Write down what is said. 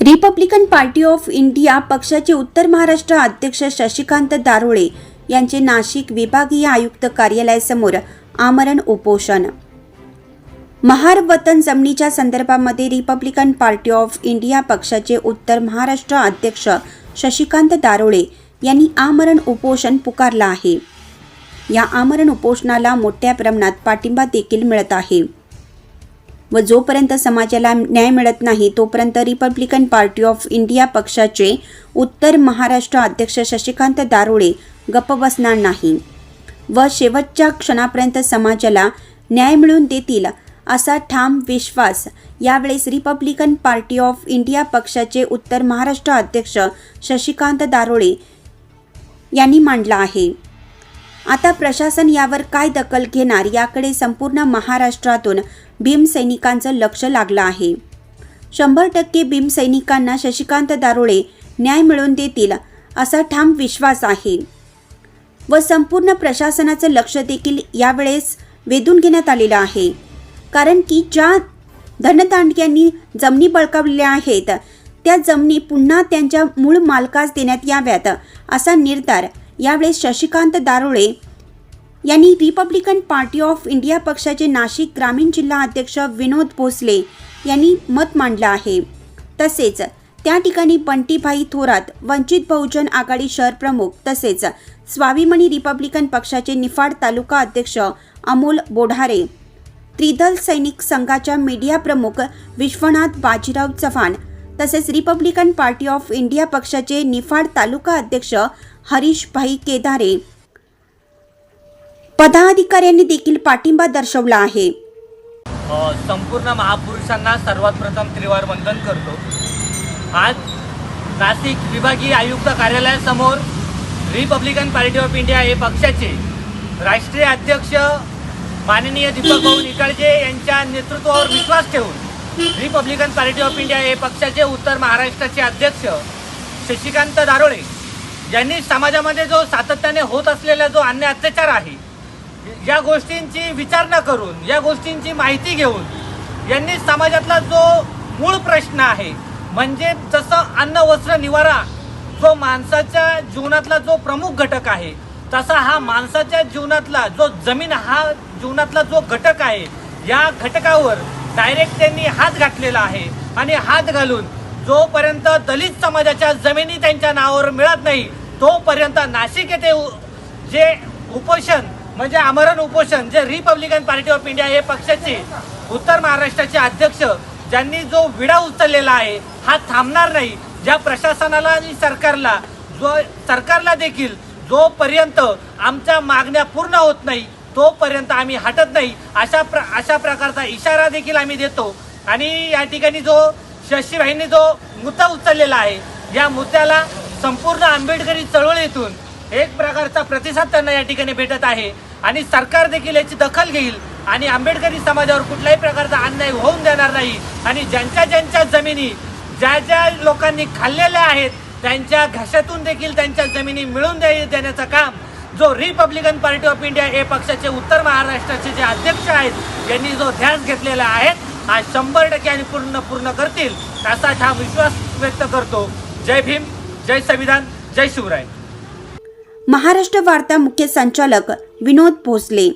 Republican party of India पक्षाचे उत्तर महाराष्ट्र अध्यक्ष शशिकांत दारोळे यांचे नाशिक विभागीय आयुक्त कार्यालयासमोर आमरण उपोषण. महार वतन जमिनीच्या संदर्भामध्ये रिपब्लिकन पार्टी ऑफ इंडिया पक्षाचे उत्तर महाराष्ट्र अध्यक्ष शशिकांत दारोळे यांनी आमरण उपोषण पुकारलं आहे. या आमरण उपोषणाला मोठ्या प्रमाणात पाठिंबा देखील मिळत आहे. व जोपर्यंत समाजाला न्याय मिळत नाही तोपर्यंत रिपब्लिकन पार्टी ऑफ इंडिया पक्षाचे उत्तर महाराष्ट्र अध्यक्ष शशिकांत दारोळे गप्प बसणार नाही व शेवटच्या क्षणापर्यंत समाजाला न्याय मिळवून देतील असा ठाम विश्वास यावेळेस रिपब्लिकन पार्टी ऑफ इंडिया पक्षाचे उत्तर महाराष्ट्र अध्यक्ष शशिकांत दारोळे यांनी मांडला आहे. आता प्रशासन यावर काय दखल घेणार याकडे संपूर्ण महाराष्ट्रातून भीमसैनिकांचं लक्ष लागलं आहे. शंभर टक्के भीमसैनिकांना शशिकांत दारोळे न्याय मिळवून देतील असा ठाम विश्वास आहे. व संपूर्ण प्रशासनाचं लक्ष देखील यावेळेस वेधून घेण्यात आलेलं आहे. कारण की ज्या धनदांडग्यांनी जमिनी बळकावलेल्या आहेत त्या जमिनी पुन्हा त्यांच्या मूळ मालकास देण्यात याव्यात असा निर्धार यावेळेस शशिकांत दारोळे यांनी रिपब्लिकन पार्टी ऑफ इंडिया पक्षाचे नाशिक ग्रामीण जिल्हा अध्यक्ष विनोद भोसले यांनी मत मांडलं आहे. तसेच त्या ठिकाणी बंटीभाई थोरात वंचित बहुजन आघाडी शहर प्रमुख तसेच स्वाभिमानी रिपब्लिकन पक्षाचे निफाड तालुका अध्यक्ष अमोल बोढारे त्रिदल सैनिक संघाच्या मीडिया प्रमुख विश्वनाथ बाजीराव चव्हाण तसेच रिपब्लिकन पार्टी ऑफ इंडिया पक्षाचे निफाड तालुका अध्यक्ष हरीशभाई केदारे. पदाधिकाऱ्यांनी देखील पाठिंबा दर्शवला आहे. संपूर्ण महापुरुषांना सर्वात प्रथम त्रिवार वंदन करतो. आज नाशिक विभागीय आयुक्त कार्यालयासमोर रिपब्लिकन पार्टी ऑफ इंडिया हे पक्षाचे राष्ट्रीय अध्यक्ष माननीय दीपक भाऊ निकाळजे यांच्या नेतृत्वावर विश्वास ठेवून रिपब्लिकन पार्टी ऑफ इंडिया हे पक्षाचे उत्तर महाराष्ट्राचे अध्यक्ष शशिकांत दारोळे यांनी समाजामध्ये जो सातत्याने होत असलेला जो अन्य अत्याचार आहे या गोष्टींची विचार न करून या गोष्टींची माहिती घेऊन यांनी समाजातला जो मूळ प्रश्न आहे म्हणजे जसं अन्न वस्त्र निवारा जो माणसाच्या जीवनातला जो प्रमुख घटक आहे तसा हा माणसाच्या जीवनातला जो जमीन हा जीवनातला जो घटक आहे या घटकावर डायरेक्ट त्यांनी हात घातलेला आहे आणि हात घालून जोपर्यंत दलित समाजाच्या जमिनी त्यांच्या नावावर मिळत नाही तोपर्यंत नाशिक येथे जे उपोषण म्हणजे आमरण उपोषण जे रिपब्लिकन पार्टी ऑफ इंडिया हे पक्षाचे उत्तर महाराष्ट्राचे अध्यक्ष ज्यांनी जो विडा उचललेला आहे हा थांबणार नाही. ज्या प्रशासनाला आणि सरकारला जो सरकारला देखील जोपर्यंत आमच्या मागण्या पूर्ण होत नाही तोपर्यंत आम्ही हटत नाही. अशा प्र अशा प्रकारचा इशारा देखील आम्ही देतो. आणि या ठिकाणी जो शशीभाईंनी जो मुद्दा उचललेला आहे या मुद्द्याला संपूर्ण आंबेडकरी चळवळीतून एक प्रकारचा प्रतिसाद त्यांना या ठिकाणी भेटत आहे. आणि सरकार देखील याची दखल घेईल आणि आंबेडकरी समाजावर कुठल्याही प्रकारचा अन्याय होऊन देणार नाही. आणि ज्यांच्या ज्यांच्या जमिनी ज्या ज्या लोकांनी खाल्लेल्या आहेत त्यांच्या घशातून देखील त्यांच्या जमिनी मिळवून दे देण्याचं काम जो रिपब्लिकन पार्टी ऑफ इंडिया हे पक्षाचे उत्तर महाराष्ट्राचे जे अध्यक्ष आहेत यांनी जो ध्यास घेतलेला आहे हा शंभर टक्के आणि पूर्ण पूर्ण करतील असा ठाम विश्वास व्यक्त करतो. जय भीम. जय संविधान जय शिवराय. महाराष्ट्र वार्ता मुख्य संचालक विनोद भोसले.